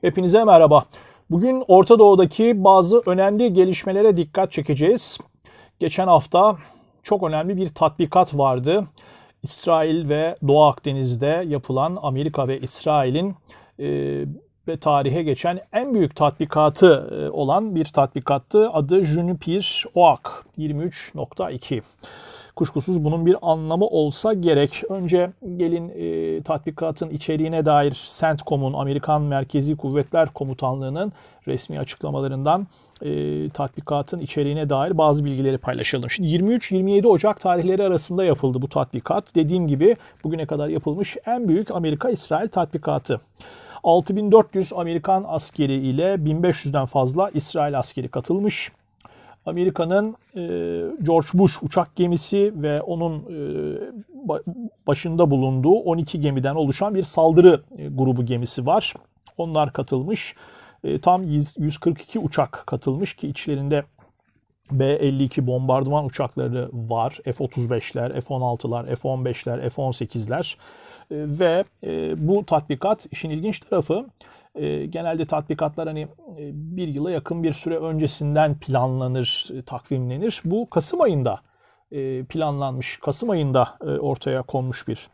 Hepinize merhaba. Bugün Orta Doğu'daki bazı önemli gelişmelere dikkat çekeceğiz. Geçen hafta çok önemli bir tatbikat vardı. İsrail ve Doğu Akdeniz'de yapılan Amerika ve İsrail'in e, ve tarihe geçen en büyük tatbikatı e, olan bir tatbikattı. Adı Juniper OAK 23.2. Kuşkusuz bunun bir anlamı olsa gerek. Önce gelin e, tatbikatın içeriğine dair CENTCOM'un Amerikan Merkezi Kuvvetler Komutanlığı'nın resmi açıklamalarından e, tatbikatın içeriğine dair bazı bilgileri paylaşalım. Şimdi 23-27 Ocak tarihleri arasında yapıldı bu tatbikat. Dediğim gibi bugüne kadar yapılmış en büyük Amerika-İsrail tatbikatı. 6400 Amerikan askeri ile 1500'den fazla İsrail askeri katılmış. Amerika'nın e, George Bush uçak gemisi ve onun e, başında bulunduğu 12 gemiden oluşan bir saldırı e, grubu gemisi var. Onlar katılmış. Tam 142 uçak katılmış ki içlerinde B-52 bombardıman uçakları var. F-35'ler, F-16'lar, F-15'ler, F-18'ler. Ve bu tatbikat işin ilginç tarafı e, genelde tatbikatlar hani e, bir yıla yakın bir süre öncesinden planlanır, e, takvimlenir. Bu Kasım ayında e, planlanmış, Kasım ayında e, ortaya konmuş bir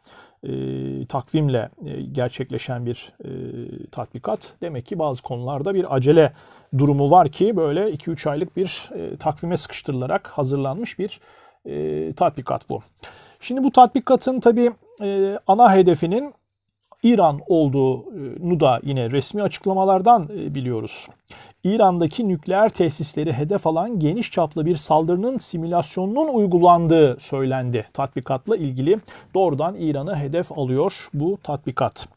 e, takvimle e, gerçekleşen bir e, tatbikat. Demek ki bazı konularda bir acele durumu var ki böyle 2-3 aylık bir e, takvime sıkıştırılarak hazırlanmış bir e, tatbikat bu. Şimdi bu tatbikatın tabii e, ana hedefinin İran olduğunu da yine resmi açıklamalardan e, biliyoruz. İran'daki nükleer tesisleri hedef alan geniş çaplı bir saldırının simülasyonunun uygulandığı söylendi. Tatbikatla ilgili doğrudan İran'ı hedef alıyor bu tatbikat.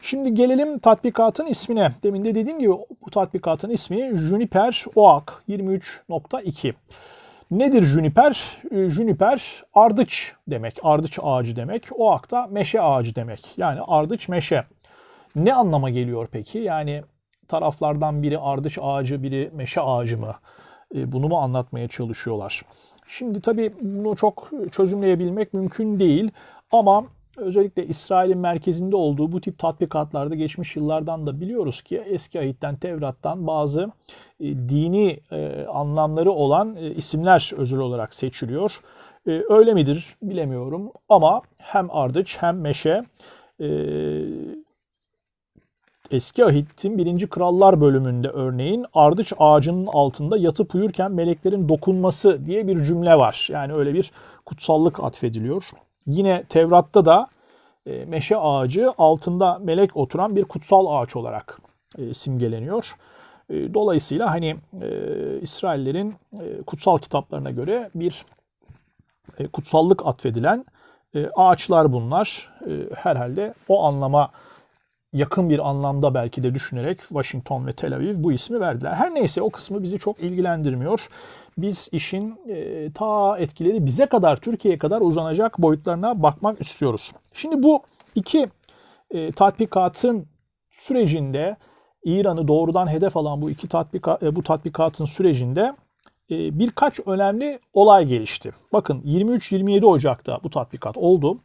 Şimdi gelelim tatbikatın ismine. Demin de dediğim gibi bu tatbikatın ismi Juniper OAK 23.2. Nedir juniper? Ee, juniper ardıç demek. Ardıç ağacı demek. Oak da meşe ağacı demek. Yani ardıç meşe. Ne anlama geliyor peki? Yani taraflardan biri ardıç ağacı, biri meşe ağacı mı? Ee, bunu mu anlatmaya çalışıyorlar? Şimdi tabii bunu çok çözümleyebilmek mümkün değil ama özellikle İsrail'in merkezinde olduğu bu tip tatbikatlarda geçmiş yıllardan da biliyoruz ki eski ayitten Tevrat'tan bazı e, dini e, anlamları olan e, isimler özel olarak seçiliyor. Öyle midir bilemiyorum ama hem ardıç hem meşe Eski Ahit'in birinci Krallar bölümünde örneğin ardıç ağacının altında yatıp uyurken meleklerin dokunması diye bir cümle var. Yani öyle bir kutsallık atfediliyor. Yine Tevrat'ta da e, meşe ağacı altında melek oturan bir kutsal ağaç olarak e, simgeleniyor. E, dolayısıyla hani e, İsraillerin e, kutsal kitaplarına göre bir e, kutsallık atfedilen e, ağaçlar bunlar. E, herhalde o anlama yakın bir anlamda belki de düşünerek Washington ve Tel Aviv bu ismi verdiler. Her neyse o kısmı bizi çok ilgilendirmiyor. Biz işin e, ta etkileri bize kadar, Türkiye'ye kadar uzanacak boyutlarına bakmak istiyoruz. Şimdi bu iki e, tatbikatın sürecinde İran'ı doğrudan hedef alan bu iki tatbika, e, bu tatbikatın sürecinde e, birkaç önemli olay gelişti. Bakın 23-27 Ocak'ta bu tatbikat oldu.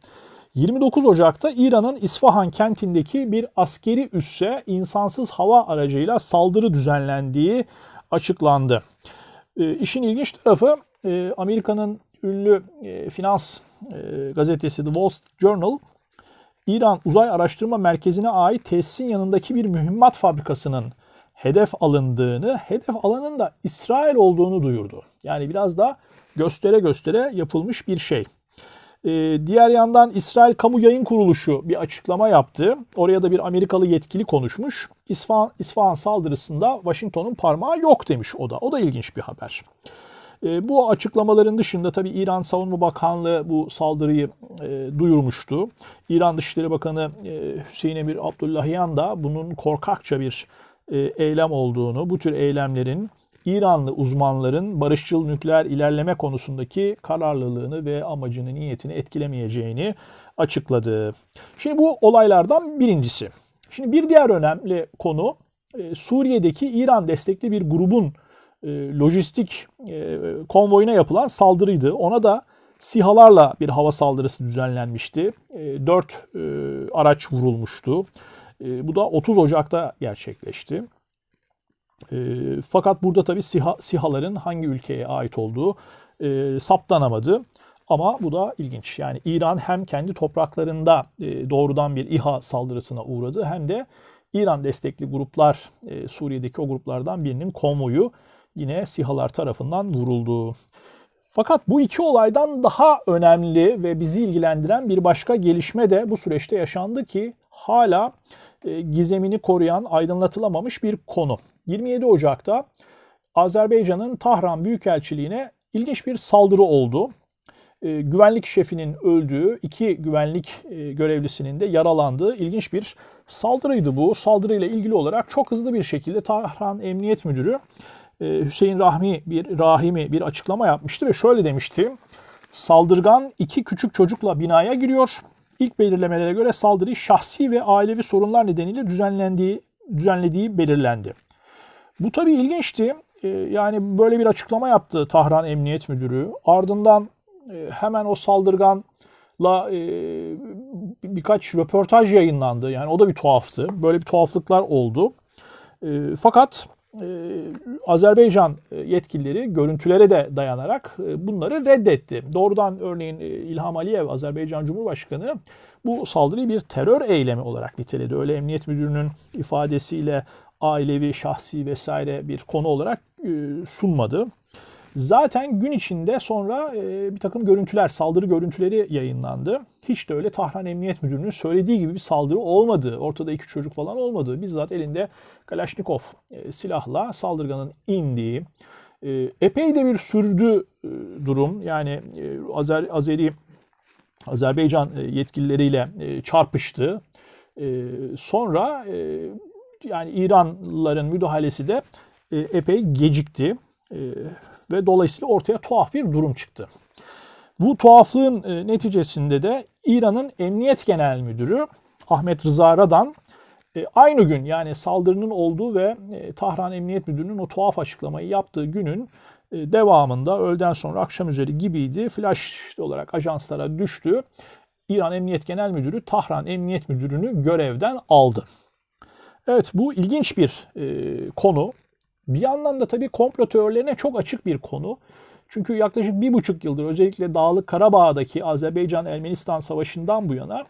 29 Ocak'ta İran'ın İsfahan kentindeki bir askeri üsse insansız hava aracıyla saldırı düzenlendiği açıklandı. E, işin ilginç tarafı e, Amerika'nın ünlü e, finans e, gazetesi The Wall Street Journal İran Uzay Araştırma Merkezi'ne ait tesisin yanındaki bir mühimmat fabrikasının hedef alındığını, hedef alanın da İsrail olduğunu duyurdu. Yani biraz da göstere göstere yapılmış bir şey. Ee, diğer yandan İsrail Kamu Yayın Kuruluşu bir açıklama yaptı. Oraya da bir Amerikalı yetkili konuşmuş. İsfahan, İsfahan saldırısında Washington'un parmağı yok demiş o da. O da ilginç bir haber. Ee, bu açıklamaların dışında tabi İran Savunma Bakanlığı bu saldırıyı e, duyurmuştu. İran Dışişleri Bakanı e, Hüseyin Emir Abdullahian da bunun korkakça bir e, eylem olduğunu, bu tür eylemlerin İranlı uzmanların barışçıl nükleer ilerleme konusundaki kararlılığını ve amacını, niyetini etkilemeyeceğini açıkladı. Şimdi bu olaylardan birincisi. Şimdi bir diğer önemli konu e, Suriye'deki İran destekli bir grubun e, lojistik e, konvoyuna yapılan saldırıydı. Ona da SİHA'larla bir hava saldırısı düzenlenmişti. Dört araç vurulmuştu. Bu da 30 Ocak'ta gerçekleşti. E, fakat burada tabii SİHA, SİHA'ların hangi ülkeye ait olduğu e, saptanamadı. Ama bu da ilginç. Yani İran hem kendi topraklarında e, doğrudan bir İHA saldırısına uğradı hem de İran destekli gruplar e, Suriye'deki o gruplardan birinin konvoyu yine SİHA'lar tarafından vuruldu. Fakat bu iki olaydan daha önemli ve bizi ilgilendiren bir başka gelişme de bu süreçte yaşandı ki hala e, gizemini koruyan aydınlatılamamış bir konu. 27 Ocak'ta Azerbaycan'ın Tahran Büyükelçiliğine ilginç bir saldırı oldu. E, güvenlik şefinin öldüğü, iki güvenlik e, görevlisinin de yaralandığı ilginç bir saldırıydı bu. Saldırıyla ilgili olarak çok hızlı bir şekilde Tahran Emniyet Müdürü e, Hüseyin Rahmi bir Rahimi bir açıklama yapmıştı ve şöyle demişti. Saldırgan iki küçük çocukla binaya giriyor. İlk belirlemelere göre saldırı şahsi ve ailevi sorunlar nedeniyle düzenlendiği düzenlediği belirlendi. Bu tabii ilginçti. Yani böyle bir açıklama yaptı Tahran Emniyet Müdürü. Ardından e, hemen o saldırganla e, birkaç röportaj yayınlandı. Yani o da bir tuhaftı. Böyle bir tuhaflıklar oldu. E, fakat Azerbaycan yetkilileri görüntülere de dayanarak bunları reddetti. Doğrudan örneğin İlham Aliyev, Azerbaycan Cumhurbaşkanı bu saldırıyı bir terör eylemi olarak niteledi. Öyle emniyet müdürünün ifadesiyle ailevi, şahsi vesaire bir konu olarak sunmadı. Zaten gün içinde sonra e, bir takım görüntüler, saldırı görüntüleri yayınlandı. Hiç de öyle Tahran Emniyet Müdürü'nün söylediği gibi bir saldırı olmadı. Ortada iki çocuk falan olmadı. Bizzat elinde Kalashnikov e, silahla saldırganın indiği, e, epey de bir sürdü e, durum. Yani e, Azer, Azeri Azerbaycan e, yetkilileriyle e, çarpıştı. E, sonra e, yani İranlıların müdahalesi de e, epey gecikti. E, ve dolayısıyla ortaya tuhaf bir durum çıktı. Bu tuhaflığın e, neticesinde de İran'ın Emniyet Genel Müdürü Ahmet Rıza Radan aynı gün yani saldırının olduğu ve Tahran Emniyet Müdürü'nün o tuhaf açıklamayı yaptığı günün devamında öğleden sonra akşam üzeri gibiydi. Flash olarak ajanslara düştü. İran Emniyet Genel Müdürü Tahran Emniyet Müdürü'nü görevden aldı. Evet bu ilginç bir konu. Bir yandan da tabii komplo teorilerine çok açık bir konu. Çünkü yaklaşık bir buçuk yıldır özellikle Dağlık Karabağ'daki Azerbaycan-Ermenistan savaşından bu yana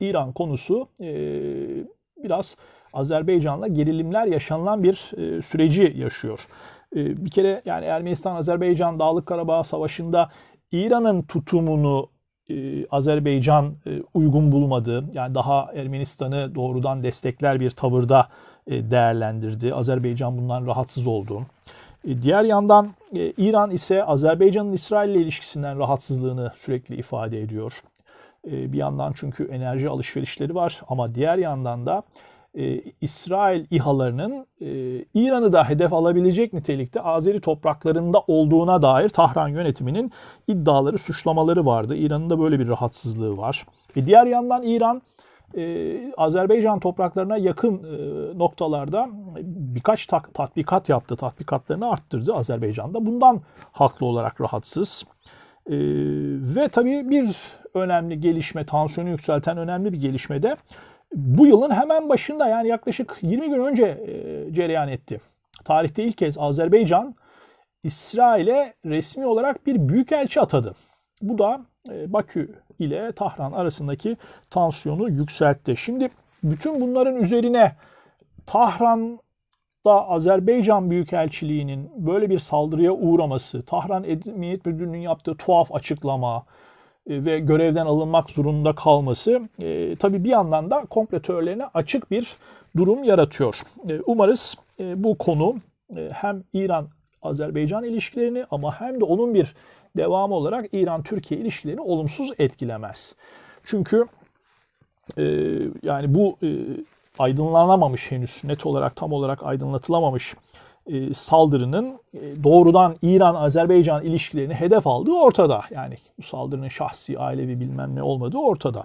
İran konusu e, biraz Azerbaycan'la gerilimler yaşanılan bir e, süreci yaşıyor. E, bir kere yani Ermenistan-Azerbaycan Dağlık Karabağ Savaşı'nda İran'ın tutumunu e, Azerbaycan e, uygun bulmadı. Yani daha Ermenistan'ı doğrudan destekler bir tavırda e, değerlendirdi. Azerbaycan bundan rahatsız oldu. Diğer yandan İran ise Azerbaycan'ın İsrail ile ilişkisinden rahatsızlığını sürekli ifade ediyor. Bir yandan çünkü enerji alışverişleri var ama diğer yandan da İsrail İHA'larının İran'ı da hedef alabilecek nitelikte Azeri topraklarında olduğuna dair Tahran yönetiminin iddiaları, suçlamaları vardı. İran'ın da böyle bir rahatsızlığı var. Ve diğer yandan İran e, Azerbaycan topraklarına yakın e, noktalarda birkaç tak, tatbikat yaptı. Tatbikatlarını arttırdı Azerbaycan'da. Bundan haklı olarak rahatsız. E, ve tabii bir önemli gelişme, tansiyonu yükselten önemli bir gelişme de bu yılın hemen başında yani yaklaşık 20 gün önce e, cereyan etti. Tarihte ilk kez Azerbaycan İsrail'e resmi olarak bir büyükelçi atadı. Bu da e, Bakü ile Tahran arasındaki tansiyonu yükseltti. Şimdi bütün bunların üzerine Tahran'da Azerbaycan Büyükelçiliği'nin böyle bir saldırıya uğraması, Tahran Emniyet Müdürlüğü'nün yaptığı tuhaf açıklama ve görevden alınmak zorunda kalması e, tabii bir yandan da kompletörlerine açık bir durum yaratıyor. E, umarız e, bu konu e, hem İran Azerbaycan ilişkilerini ama hem de onun bir devamı olarak İran-Türkiye ilişkilerini olumsuz etkilemez. Çünkü e, yani bu e, aydınlanamamış henüz net olarak tam olarak aydınlatılamamış e, saldırının e, doğrudan İran-Azerbaycan ilişkilerini hedef aldığı ortada. Yani bu saldırının şahsi, ailevi bilmem ne olmadığı ortada.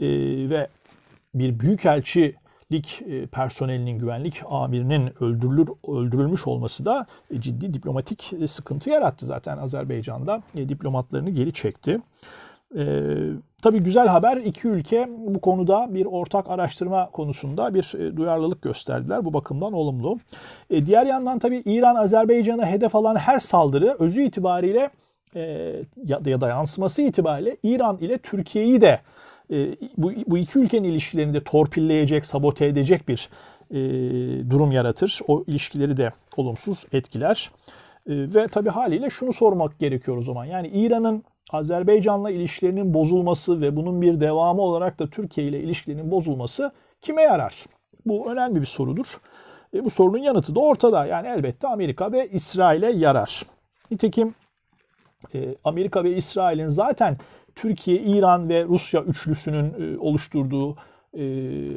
E, ve bir büyükelçi lik e, personelinin, güvenlik amirinin öldürülür, öldürülmüş olması da ciddi diplomatik sıkıntı yarattı zaten Azerbaycan'da. Diplomatlarını geri çekti. Ee, tabii güzel haber iki ülke bu konuda bir ortak araştırma konusunda bir e, duyarlılık gösterdiler. Bu bakımdan olumlu. E, diğer yandan tabii İran Azerbaycan'a hedef alan her saldırı özü itibariyle e, ya, ya da yansıması itibariyle İran ile Türkiye'yi de e, bu, bu iki ülkenin ilişkilerini de torpilleyecek, sabote edecek bir e, durum yaratır. O ilişkileri de olumsuz etkiler. E, ve tabii haliyle şunu sormak gerekiyor o zaman. Yani İran'ın Azerbaycan'la ilişkilerinin bozulması ve bunun bir devamı olarak da Türkiye ile ilişkilerinin bozulması kime yarar? Bu önemli bir sorudur. E, bu sorunun yanıtı da ortada. Yani elbette Amerika ve İsrail'e yarar. Nitekim e, Amerika ve İsrail'in zaten Türkiye, İran ve Rusya üçlüsünün e, oluşturduğu e,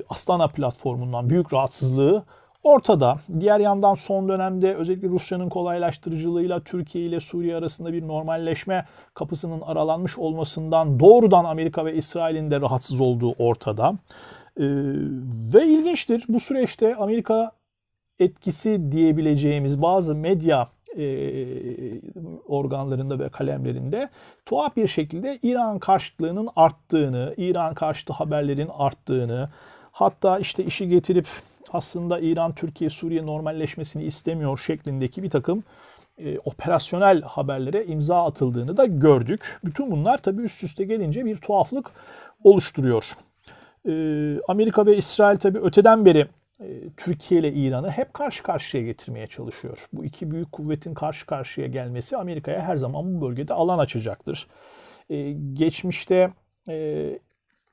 Astana platformundan büyük rahatsızlığı ortada. Diğer yandan son dönemde özellikle Rusya'nın kolaylaştırıcılığıyla Türkiye ile Suriye arasında bir normalleşme kapısının aralanmış olmasından doğrudan Amerika ve İsrail'in de rahatsız olduğu ortada. Ee, ve ilginçtir bu süreçte Amerika etkisi diyebileceğimiz bazı medya e, organlarında ve kalemlerinde tuhaf bir şekilde İran karşıtlığının arttığını, İran karşıtı haberlerin arttığını, hatta işte işi getirip aslında İran, Türkiye, Suriye normalleşmesini istemiyor şeklindeki bir takım e, operasyonel haberlere imza atıldığını da gördük. Bütün bunlar tabii üst üste gelince bir tuhaflık oluşturuyor. E, Amerika ve İsrail tabii öteden beri e, Türkiye ile İran'ı hep karşı karşıya getirmeye çalışıyor. Bu iki büyük kuvvetin karşı karşıya gelmesi Amerika'ya her zaman bu bölgede alan açacaktır. E, geçmişte e,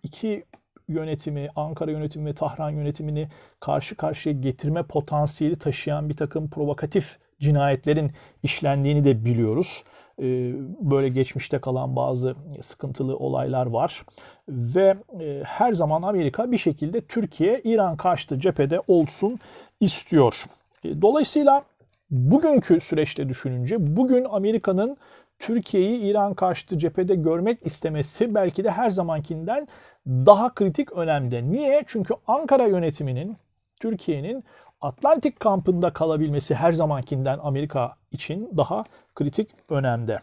iki yönetimi, Ankara yönetimi ve Tahran yönetimini karşı karşıya getirme potansiyeli taşıyan bir takım provokatif cinayetlerin işlendiğini de biliyoruz. Ee, böyle geçmişte kalan bazı sıkıntılı olaylar var. Ve e, her zaman Amerika bir şekilde Türkiye İran karşıtı cephede olsun istiyor. E, dolayısıyla bugünkü süreçte düşününce bugün Amerika'nın Türkiye'yi İran karşıtı cephede görmek istemesi belki de her zamankinden daha kritik önemde. Niye? Çünkü Ankara yönetiminin Türkiye'nin Atlantik kampında kalabilmesi her zamankinden Amerika için daha kritik önemde.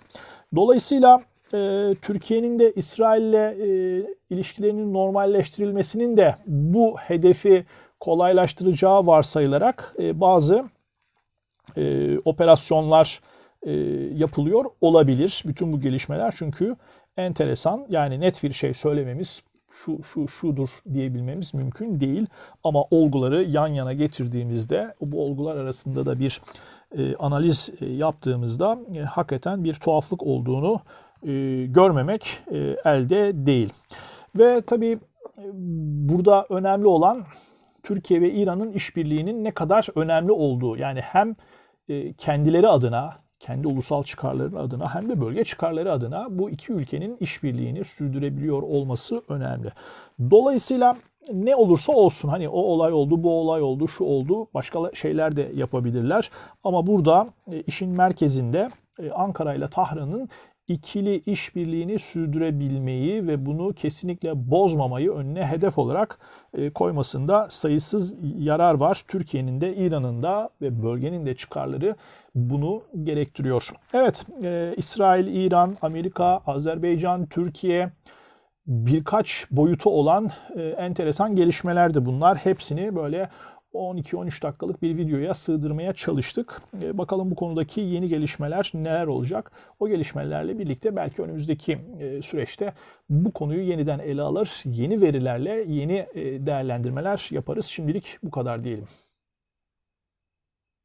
Dolayısıyla e, Türkiye'nin de İsrail'le e, ilişkilerinin normalleştirilmesinin de bu hedefi kolaylaştıracağı varsayılarak e, bazı e, operasyonlar e, yapılıyor olabilir. Bütün bu gelişmeler çünkü enteresan. Yani net bir şey söylememiz şu şu şudur diyebilmemiz mümkün değil. Ama olguları yan yana getirdiğimizde bu olgular arasında da bir e, analiz e, yaptığımızda e, hakikaten bir tuhaflık olduğunu e, görmemek e, elde değil. Ve tabii e, burada önemli olan Türkiye ve İran'ın işbirliğinin ne kadar önemli olduğu. Yani hem e, kendileri adına kendi ulusal çıkarları adına hem de bölge çıkarları adına bu iki ülkenin işbirliğini sürdürebiliyor olması önemli. Dolayısıyla ne olursa olsun hani o olay oldu, bu olay oldu, şu oldu, başka şeyler de yapabilirler. Ama burada e, işin merkezinde e, Ankara ile Tahran'ın ikili işbirliğini sürdürebilmeyi ve bunu kesinlikle bozmamayı önüne hedef olarak e, koymasında sayısız yarar var. Türkiye'nin de İran'ın da ve bölgenin de çıkarları bunu gerektiriyor. Evet, e, İsrail, İran, Amerika, Azerbaycan, Türkiye birkaç boyutu olan e, enteresan gelişmeler de bunlar. Hepsini böyle 12-13 dakikalık bir videoya sığdırmaya çalıştık. E, bakalım bu konudaki yeni gelişmeler neler olacak? O gelişmelerle birlikte belki önümüzdeki e, süreçte bu konuyu yeniden ele alır, yeni verilerle yeni e, değerlendirmeler yaparız. Şimdilik bu kadar diyelim.